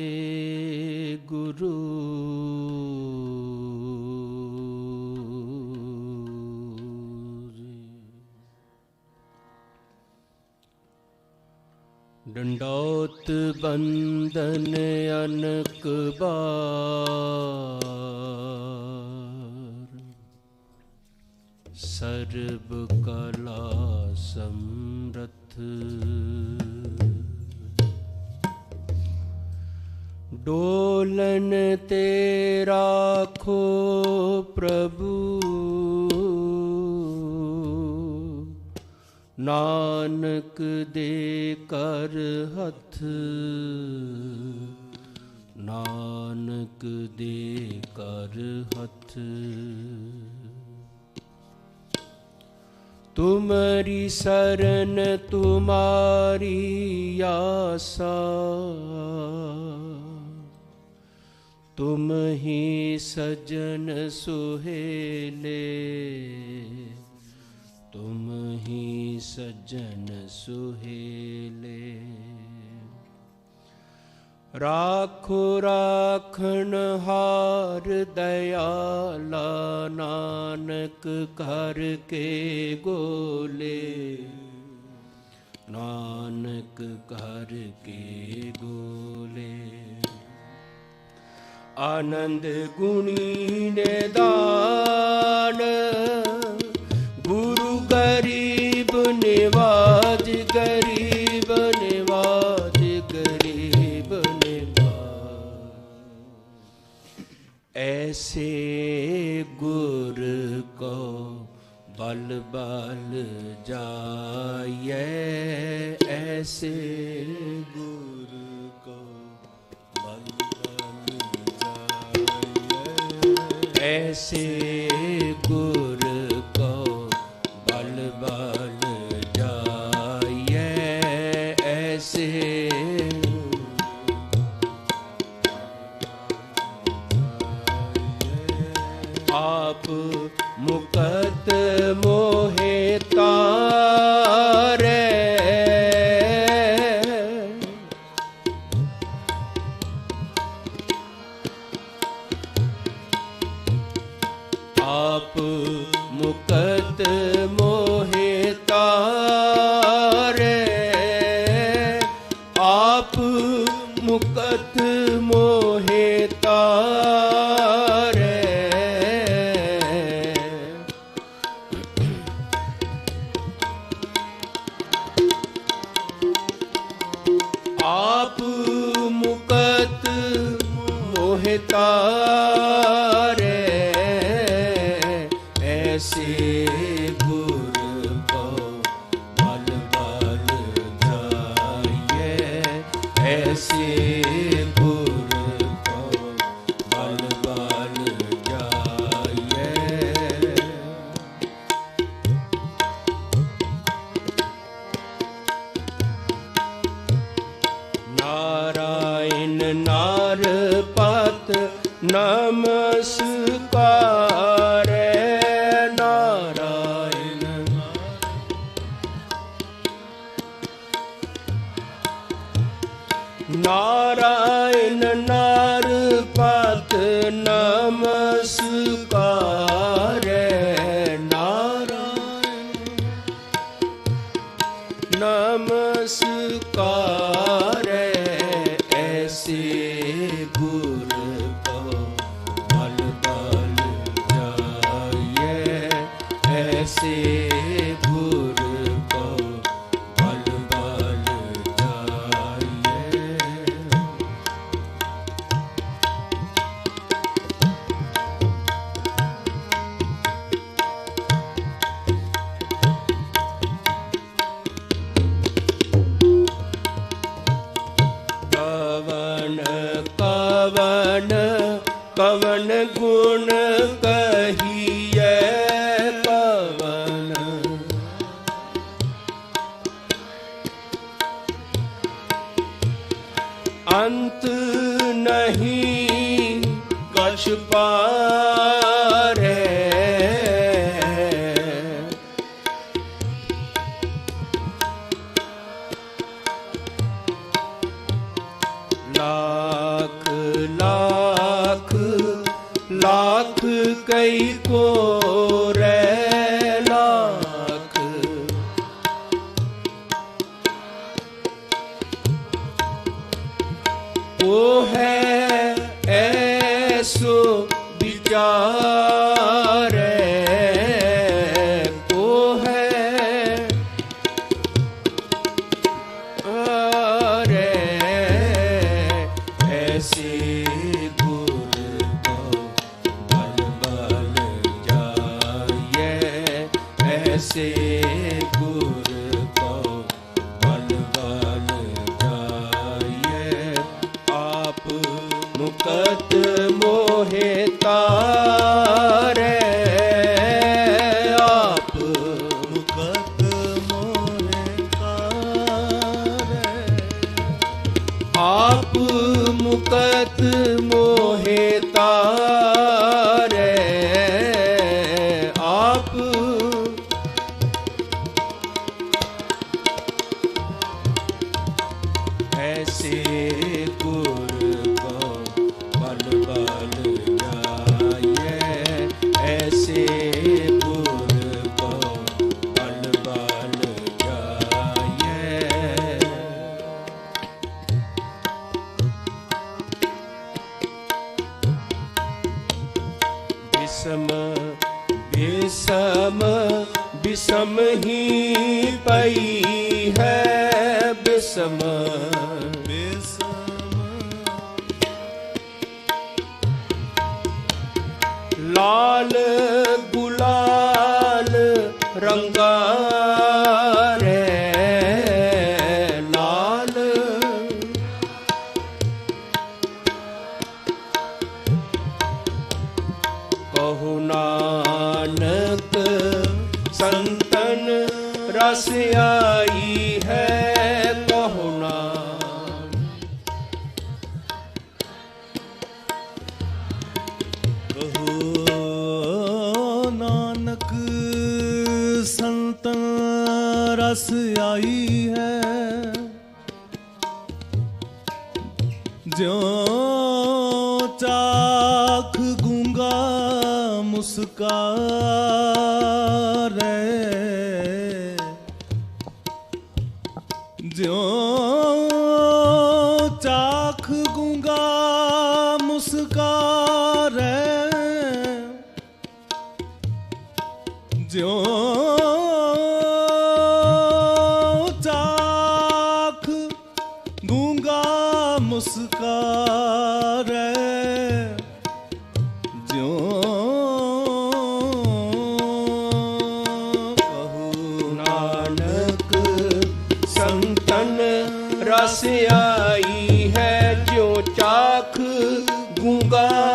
ਵਾਹਿਗੁਰੂ ਜੀ ਡੰਡੋਤ ਬੰਦਨ ਅਨਕ ਬਾਰ ਸਰਬ ਕਲਾ ਸਮਰਥ ਡੋਲਨ ਤੇ ਰਾਖੋ ਪ੍ਰਭੂ। ਨਾਨਕ ਦੇ ਕਰ ਹੱਥ। ਨਾਨਕ ਦੇ ਕਰ ਹੱਥ। ਤੁਮਰੀ ਸਰਨ ਤੁਮਾਰੀ ਆਸਾ। ਤੁਮ ਹੀ ਸਜਣ ਸੁਹੇਲੇ। ਤੁਮ ਹੀ ਸਜਣ ਸੁਹੇਲੇ। ਰਾਖੋ, ਰਾਖਣ ਹਾਰ ਦਇਆਲਾ ਨਾਨਕ ਕਰ ਕੇ ਗੋਲੇ। ਨਾਨਕ ਘਰ ਕੇ ਗੋਲੇ। ਆਨੰਦ ਗੁਣੀ ਨਿਦਾਨ ਗੁਰੂ ਗਰੀਬ ਨਿਵਾਜ ਐਸੇ ਗੁਰ ਕੋ ਬਲ ਬਲ ਜਾਏ ਐਸੇ ਗੁਰ ਕੋ ਬਲ ਬਲ ਜਾਏ ਐਸੇ ਗੁਰ ਆਪ ਮੁਕਤ ਮੋਹਿ ਆਪ ਮੁਕਤ ਮੋਹਿਤਾ ਨਮਸਕਾਰੇ ਐਸੇ ਕਵਨ ਗੁਣ ਕਰ ਸੋ ਵਿਚਾਰੈ ਕੋ ਹੈ। ਆਰੇ। ਮੋਹੇ ਤਾਰ ਨਾਮ ਹੀ ਪਈ ਹੈ ਬਿਸਮ। ਬਿਸਮ ਲਾਲ ਨਾਨਕ ਸੰਤ ਰਸ ਆਈ ਹੈ। ਜੋ ਚਾਖ ਗੁੰਗਾ ਮੁਸਕਾ ਰੇ ਜੋ ਚਾਖ ਗੁੰਗਾ ਦੂੰਗਾ ਮੁਸਕਾਰੇ। ਜਿਉਂ ਨਾਨਕ ਸੰਤਨ ਰਸ ਹੈ ਜੋ ਚਾਖ ਗੂੰਗਾ